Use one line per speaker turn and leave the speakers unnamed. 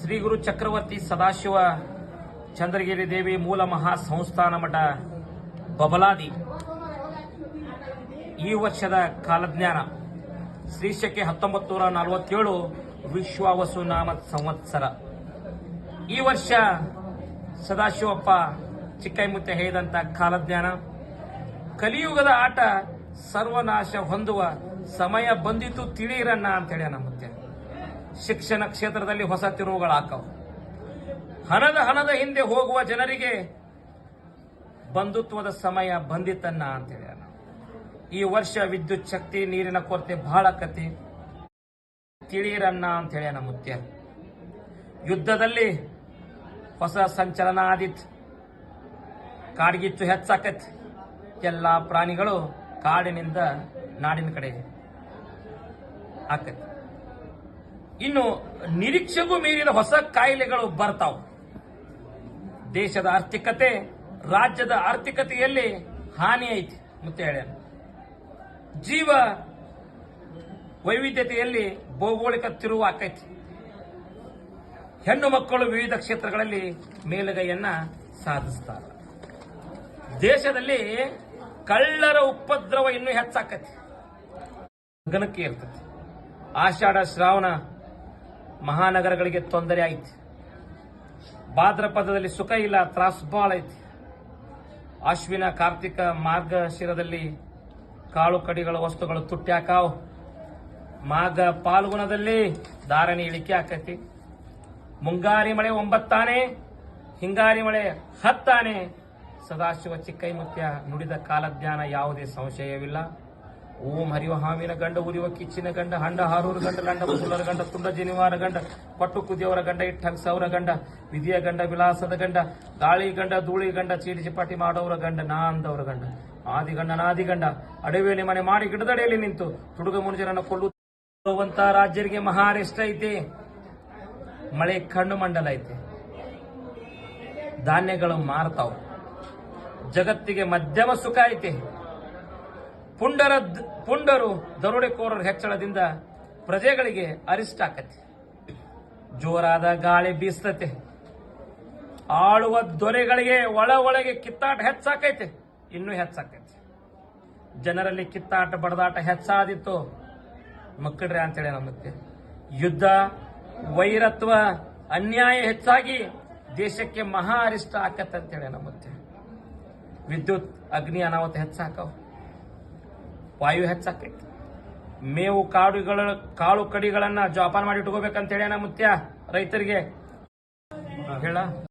ಶ್ರೀ ಗುರು ಚಕ್ರವರ್ತಿ ಸದಾಶಿವ ಚಂದ್ರಗಿರಿ ದೇವಿ ಮೂಲ ಮಹಾ ಸಂಸ್ಥಾನ ಮಠ ಬಬಲಾದಿ. ಈ ವರ್ಷದ ಕಾಲಜ್ಞಾನ ಶ್ರೀಶಕ್ಕೆ ಹತ್ತೊಂಬತ್ತು ನೂರ ನಲವತ್ತೇಳು ವಿಶ್ವಾವಸು ನಾಮ ಸಂವತ್ಸರ. ಈ ವರ್ಷ ಸದಾಶಿವಪ್ಪ ಚಿಕ್ಕೈಮುತ್ತೆ ಹೇಳಿದಂತ ಕಾಲಜ್ಞಾನ. ಕಲಿಯುಗದ ಆಟ ಸರ್ವನಾಶ ಹೊಂದುವ ಸಮಯ ಬಂದಿತು ತಿಳಿಯಿರನ್ನ ಅಂತ ಹೇಳ್ಯಾನ ಮತ್ತೆ. ಶಿಕ್ಷಣ ಕ್ಷೇತ್ರದಲ್ಲಿ ಹೊಸ ತಿರುವುಗಳಾಕವು. ಹಣದ ಹಣದ ಹಿಂದೆ ಹೋಗುವ ಜನರಿಗೆ ಬಂಧುತ್ವದ ಸಮಯ ಬಂದಿತನ್ನ ಅಂತ ಹೇಳ್ಯಾನ ಈ ವರ್ಷ ವಿದ್ಯುತ್ ಶಕ್ತಿ, ನೀರಿನ ಕೊರತೆ ಬಹಳ ಕತೆ. ತಿಳಿಯರನ್ನ ಅಂತ ಹೇಳ್ಯಾನ ಮುತ್ಯ. ಯುದ್ಧದಲ್ಲಿ ಹೊಸ ಸಂಚಲನ ಆದಿತ್ತು ಕಾಡ್ಗಿಚ್ಚು ಹೆಚ್ಚಾಕತ್. ಎಲ್ಲ ಪ್ರಾಣಿಗಳು ಕಾಡಿನಿಂದ ನಾಡಿನ ಕಡೆ ಆಕತಿ. ಇನ್ನು ನಿರೀಕ್ಷೆಗೂ ಮೀರಿದ ಹೊಸ ಕಾಯಿಲೆಗಳು ಬರ್ತಾವ. ದೇಶದ ಆರ್ಥಿಕತೆ ರಾಜ್ಯದ ಆರ್ಥಿಕತೆಯಲ್ಲಿ ಹಾನಿ ಐತಿ ಮತ್ತೆ ಹೇಳ್ಯಾನ ಜೀವ ವೈವಿಧ್ಯತೆಯಲ್ಲಿ ಭೌಗೋಳಿಕ ತಿರುವು ಆಕೈತಿ ಹೆಣ್ಣು ಮಕ್ಕಳು ವಿವಿಧ ಕ್ಷೇತ್ರಗಳಲ್ಲಿ ಮೇಲುಗೈಯನ್ನ ಸಾಧಿಸ್ತಾರೆ. ದೇಶದಲ್ಲಿ ಕಳ್ಳರ ಉಪದ್ರವ ಇನ್ನೂ ಹೆಚ್ಚಾಕತಿ. ಗಣಕ್ಕೆ ಇರ್ತತಿ ಆಷಾಢ ಶ್ರಾವಣ ಮಹಾನಗರಗಳಿಗೆ ತೊಂದರೆ ಐತಿ ಭಾದ್ರಪದದಲ್ಲಿ ಸುಖ ಇಲ್ಲ, ತ್ರಾಸ್ ಬಾಳ ಐತಿ. ಅಶ್ವಿನ ಕಾರ್ತಿಕ ಮಾರ್ಗಶಿರದಲ್ಲಿ ಕಾಳು ಕಡಿಗಳ ವಸ್ತುಗಳು ತುಟ್ಟ್ಯಾಕಾವ್ ಮಾಘ ಪಾಲ್ಗುಣದಲ್ಲಿ ಧಾರಣೆ ಇಳಿಕೆ ಆಕೈತಿ. ಮುಂಗಾರಿ ಮಳೆ ಒಂಬತ್ತಾನೆ, ಹಿಂಗಾರಿ ಮಳೆ ಹತ್ತಾನೆ. ಸದಾಶಿವ ಚಿಕ್ಕೈಮುತ್ಯ ನುಡಿದ ಕಾಲಜ್ಞಾನ ಯಾವುದೇ ಸಂಶಯವಿಲ್ಲ. ಓಂ ಹರಿವ ಹಾವಿನ ಗಂಡ ಉರಿವ ಕಿಚ್ಚಿನ ಗಂಡ, ಹಂಡ ಹಾರೂರು ಗಂಡ, ಲಂಡ ಮುಸುಲರ ಗಂಡ, ತುಂಡ ಜನಿವಾರ ಗಂಡ, ಪಟ್ಟು ಕುದಿಯವರ ಗಂಡ ಇಟ್ಟಂಗ್ ಸೌರ ಗಂಡ, ವಿಧಿಯ ಗಂಡ ವಿಲಾಸದ ಗಂಡ, ಗಾಳಿ ಗಂಡ, ಧೂಳಿ ಗಂಡ, ಚೀಟಿ ಚಿಪಾಟಿ ಮಾಡೋರ ಗಂಡ ನಾ ಅಂದವರ ಗಂಡ, ಆದಿ ಗಂಡ, ನಾದಿ ಗಂಡ ಅಡವಿಯಲ್ಲಿ ಮನೆ ಮಾಡಿ ಗಿಡದಡೆಯಲ್ಲಿ ನಿಂತು ತುಡುಗ ಮುನುಜರನ್ನು ಕೊಳ್ಳುವಂತ ರಾಜ್ಯರಿಗೆ ಮಹಾರೆಷ್ಟ ಐತೆ. ಮಳೆ ಕಣ್ಣು ಮಂಡಲ ಐತೆ. ಧಾನ್ಯಗಳು ಮಾರ್ತಾವ. ಜಗತ್ತಿಗೆ ಮಧ್ಯಮ ಸುಖ ಐತೆ. ಪುಂಡರ ಪುಂಡರು ದರೋಡೆಕೋರರ ಹೆಚ್ಚಳದಿಂದ ಪ್ರಜೆಗಳಿಗೆ ಅರಿಷ್ಟ ಆಕತಿ. ಜೋರಾದ ಗಾಳಿ ಬೀಸ್ತತೆ. ಆಳುವ ದೊರೆಗಳಿಗೆ ಒಳ ಒಳಗೆ ಕಿತ್ತಾಟ ಹೆಚ್ಚಾಕೈತೆ. ಇನ್ನೂ ಹೆಚ್ಚಾಕೈತೆ. ಜನರಲ್ಲಿ ಕಿತ್ತಾಟ ಬಡದಾಟ ಹೆಚ್ಚಾದಿತ್ತು. ಮಕ್ಕಳ್ರೆ ಅಂತೇಳಿ ನಮ್ಮತ್ತೆ ಯುದ್ಧ, ವೈರತ್ವ, ಅನ್ಯಾಯ ಹೆಚ್ಚಾಗಿ ದೇಶಕ್ಕೆ ಮಹಾ ಅರಿಷ್ಟ ಆಕತ್ತಂತೇಳಿ ನಮ್ಮತ್ತೆ ವಿದ್ಯುತ್, ಅಗ್ನಿ ಅನಾಹುತ ಹೆಚ್ಚಾಕವು. ವಾಯು ಹೆಚ್ಚಾಕೈತಿ ಮೇವು ಕಾಡುಗಳ ಕಾಳು ಕಡಿಗಳನ್ನ ಜೋಪಾನ ಮಾಡಿ ಇಟ್ಕೋಬೇಕಂತ ಹೇಳಿ ಮುತ್ಯ ರೈತರಿಗೆ. ಹೇಳ.